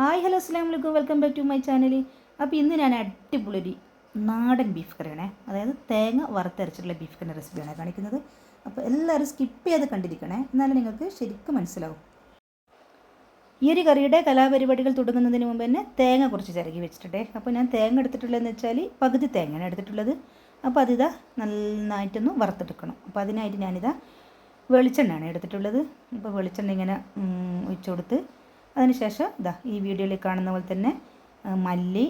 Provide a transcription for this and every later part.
Hi hello അസ്സാം വലൈക്കും welcome back to my channel അപ്പോൾ ഇന്ന് ഞാൻ അടിപൊളി നാടൻ ബീഫ് കറിയാണ്. അതായത് തേങ്ങ വറുത്തരച്ചിട്ടുള്ള ബീഫ് കറി റെസിപ്പിയാണ് കാണിക്കുന്നത്. അപ്പോൾ എല്ലാവരും സ്കിപ്പ് ചെയ്ത് കണ്ടിരിക്കണേ. എന്നാലും നിങ്ങൾക്ക് ശരിക്കും മനസ്സിലാവും. ഈ ഒരു കറിയുടെ കലാപരിപാടികൾ തുടങ്ങുന്നതിന് മുമ്പ് തന്നെ തേങ്ങ കുറച്ച് ചിരകി വെച്ചിട്ടുണ്ടേ. അപ്പോൾ ഞാൻ തേങ്ങ എടുത്തിട്ടുള്ളതെന്ന് വെച്ചാൽ പകുതി തേങ്ങയാണ് എടുത്തിട്ടുള്ളത്. അപ്പോൾ അതിതാ നന്നായിട്ടൊന്ന് വറുത്തെടുക്കണം. അപ്പോൾ അതിനായിട്ട് ഞാനിതാ വെളിച്ചെണ്ണയാണ് എടുത്തിട്ടുള്ളത്. അപ്പോൾ വെളിച്ചെണ്ണ ഇങ്ങനെ ഒഴിച്ചു കൊടുത്ത് അതിനുശേഷം ഇതാ ഈ വീഡിയോയിൽ കാണുന്ന പോലെ തന്നെ മല്ലി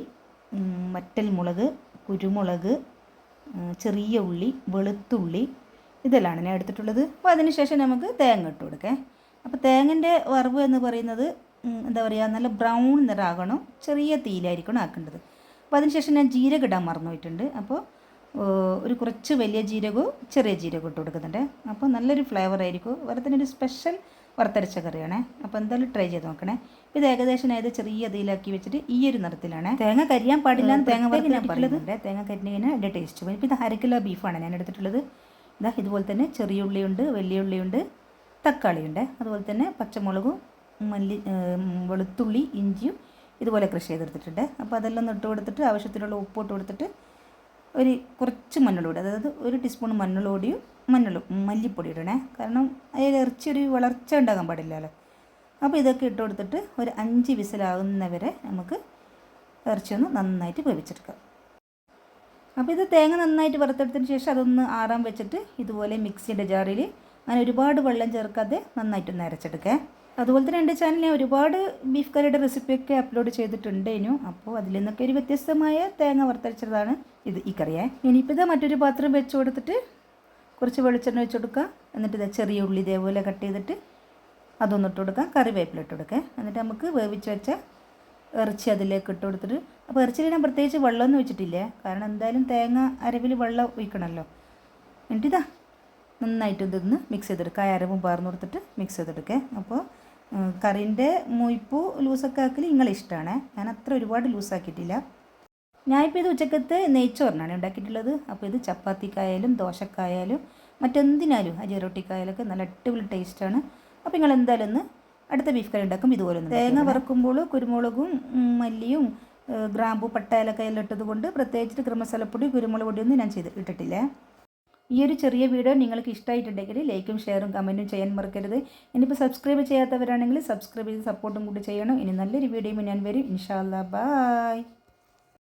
മറ്റൽ മുളക് കുരുമുളക് ചെറിയ ഉള്ളി വെളുത്തുള്ളി ഇതെല്ലാം ഞാൻ എടുത്തിട്ടുള്ളത്. അപ്പോൾ അതിനുശേഷം നമുക്ക് തേങ്ങ ഇട്ട് കൊടുക്കേ. അപ്പോൾ തേങ്ങന്റെ വറവ് എന്ന് പറയുന്നത് എന്താ പറയുക നല്ല ബ്രൗൺ നിറാകണം ചെറിയ തീയിലായിരിക്കണം ആക്കേണ്ടത്. അപ്പോൾ അതിനുശേഷം ഞാൻ ജീരകം ഇടാൻ മറന്നു പോയിട്ടുണ്ട്. അപ്പോൾ ഒരു കുറച്ച് വലിയ ജീരകവും ചെറിയ ജീരകവും ഇട്ട് കൊടുക്കുന്നുണ്ട്. അപ്പോൾ നല്ലൊരു ഫ്ലേവർ ആയിരിക്കും ഒരു സ്പെഷ്യൽ വറുത്തരച്ച കറിയാണേ. അപ്പോൾ എന്തായാലും ട്രൈ ചെയ്ത് നോക്കണേ. ഇത് ഏകദേശം ഏത് ചെറിയ ഇതിലാക്കി വെച്ചിട്ട് ഈ ഒരു നിറത്തിലാണ്. തേങ്ങ കരിയാൻ പാടില്ല തേങ്ങ പറയുന്നുണ്ട് തേങ്ങ കരിഞ്ഞതിന് അതിന്റെ ടേസ്റ്റ് ഇപ്പോൾ ഇത് അര കിലോ ബീഫാണ് ഞാൻ എടുത്തിട്ടുള്ളത്. ഇതാ ഇതുപോലെ തന്നെ ചെറിയ ഉള്ളിയുണ്ട് വലിയ ഉള്ളിയുണ്ട് തക്കാളിയുണ്ട്. അതുപോലെ തന്നെ പച്ചമുളകും മല്ലി വെളുത്തുള്ളി ഇഞ്ചിയും ഇതുപോലെ കൃഷി ചെയ്തെടുത്തിട്ടുണ്ട്. അപ്പോൾ അതെല്ലാം ഇട്ട് കൊടുത്തിട്ട് ആവശ്യത്തിനുള്ള ഉപ്പ് ഇട്ട് കൊടുത്തിട്ട് ഒരു കുറച്ച് മഞ്ഞളോടി അതായത് ഒരു ടീസ്പൂൺ മഞ്ഞൾപ്പൊടിയും മഞ്ഞളും മല്ലിപ്പൊടി ഇടണേ കാരണം അതിൽ ഇറച്ചി ഒരു വളർച്ച ഉണ്ടാകാൻ പാടില്ലല്ലോ. അപ്പോൾ ഇതൊക്കെ ഇട്ട് കൊടുത്തിട്ട് ഒരു അഞ്ച് വിസിലാകുന്നവരെ നമുക്ക് ഇറച്ചി ഒന്ന് നന്നായിട്ട് വേവിച്ചെടുക്കാം. അപ്പോൾ ഇത് തേങ്ങ നന്നായിട്ട് വറുത്തെടുത്തതിന് ശേഷം അതൊന്ന് ആറാൻ വെച്ചിട്ട് ഇതുപോലെ മിക്സിയുടെ ജാറിൽ അങ്ങനെ ഒരുപാട് വെള്ളം ചേർക്കാതെ നന്നായിട്ടൊന്ന് അരച്ചെടുക്കുക അതുപോലെ തന്നെ എന്റെ ചാനലിൽ ഒരുപാട് ബീഫ് കറിയുടെ റെസിപ്പിയൊക്കെ അപ്ലോഡ് ചെയ്തിട്ടുണ്ടേനു അപ്പോൾ അതിൽ നിന്നൊക്കെ ഒരു വ്യത്യസ്തമായ തേങ്ങ വറുത്തരച്ചതാണ് ഇത് ഈ കറിയെ. ഇനിയിപ്പോൾ ഇത് മറ്റൊരു പാത്രം വെച്ച് കൊടുത്തിട്ട് കുറച്ച് വെളിച്ചെണ്ണ വെച്ച് കൊടുക്കുക. എന്നിട്ട് ഇത് ചെറിയ ഉള്ളി ഇതേപോലെ കട്ട് ചെയ്തിട്ട് അതൊന്ന് ഇട്ട് കൊടുക്കുക. കറിവേപ്പില ഇട്ട് കൊടുക്കുക. എന്നിട്ട് നമുക്ക് വേവിച്ച് വെച്ച ഇറച്ചി അതിലേക്ക് ഇട്ട് കൊടുത്തിട്ട് അപ്പോൾ ഇറച്ചിയിൽ ഞാൻ പ്രത്യേകിച്ച് വെള്ളമൊന്നും വെച്ചിട്ടില്ല കാരണം എന്തായാലും തേങ്ങ അരവിൽ വെള്ളം ഒഴിക്കണമല്ലോ. എന്നിട്ടിതാ നന്നായിട്ട് ഇതൊന്ന് മിക്സ് ചെയ്തെടുക്കുക. ആ അരവും പാർന്ന് കൊടുത്തിട്ട് മിക്സ് ചെയ്തെടുക്കുക. അപ്പോൾ കറിന്റെ മൊയ്പ്പു ലൂസൊക്കെ ആക്കൽ നിങ്ങളിഷ്ടമാണ് ഞാൻ അത്ര ഒരുപാട് ലൂസാക്കിയിട്ടില്ല. ഞാനിപ്പോൾ ഇത് ഉച്ചക്കത്തെ നെയ്ച്ചോറിനാണ് ഉണ്ടാക്കിയിട്ടുള്ളത്. അപ്പോൾ ഇത് ചപ്പാത്തിക്കായാലും ദോശക്കായാലും മറ്റെന്തിനാലും അരി റൊട്ടിക്കായാലൊക്കെ നല്ല അടിപൊളി ടേസ്റ്റാണ് അപ്പോൾ നിങ്ങൾ എന്തായാലും ഒന്ന് അടുത്ത ബീഫ് കറി ഉണ്ടാക്കും. ഇതുപോലെ തേങ്ങ വറുക്കുമ്പോൾ കുരുമുളകും മല്ലിയും ഗ്രാമ്പു പട്ടാലൊക്കെ എല്ലാം ഇട്ടത് കൊണ്ട് പ്രത്യേകിച്ചിട്ട് ക്രമസലപ്പൊടി കുരുമുളക് പൊടിയൊന്നും ഞാൻ ചെയ്ത് ഇട്ടിട്ടില്ല. ഈ ഒരു ചെറിയ വീഡിയോ നിങ്ങൾക്ക് ഇഷ്ടമായിട്ടുണ്ടെങ്കിൽ ലൈക്കും ഷെയറും കമന്റും ചെയ്യാൻ മറക്കരുത്. ഇനിയിപ്പോൾ സബ്സ്ക്രൈബ് ചെയ്യാത്തവരാണെങ്കിൽ സബ്സ്ക്രൈബ് ചെയ്ത് സപ്പോർട്ടും കൂടി ചെയ്യണം. ഇനി നല്ലൊരു വീഡിയോ ഞാൻ വരും. ഇൻഷാല്ലാ ബായ്